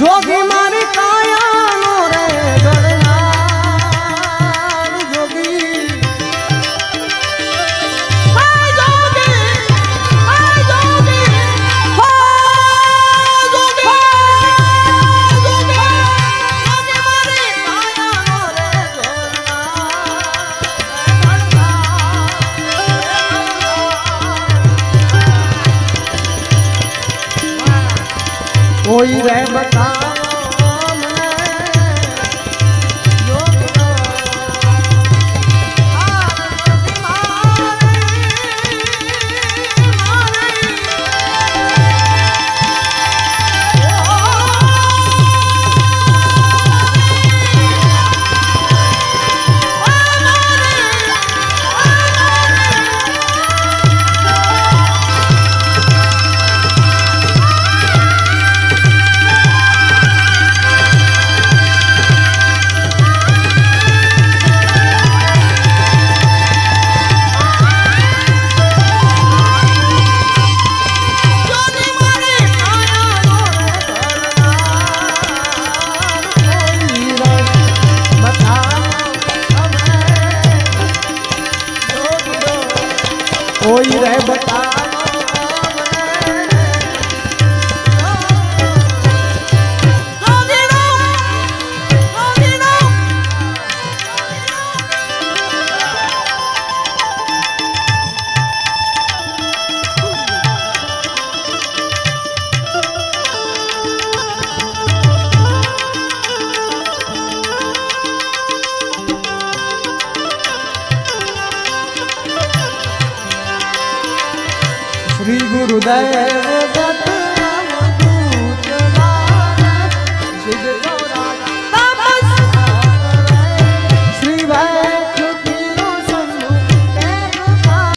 যোগী মারি কা કોઈ રે બતા કોઈ રે બતા figuro dela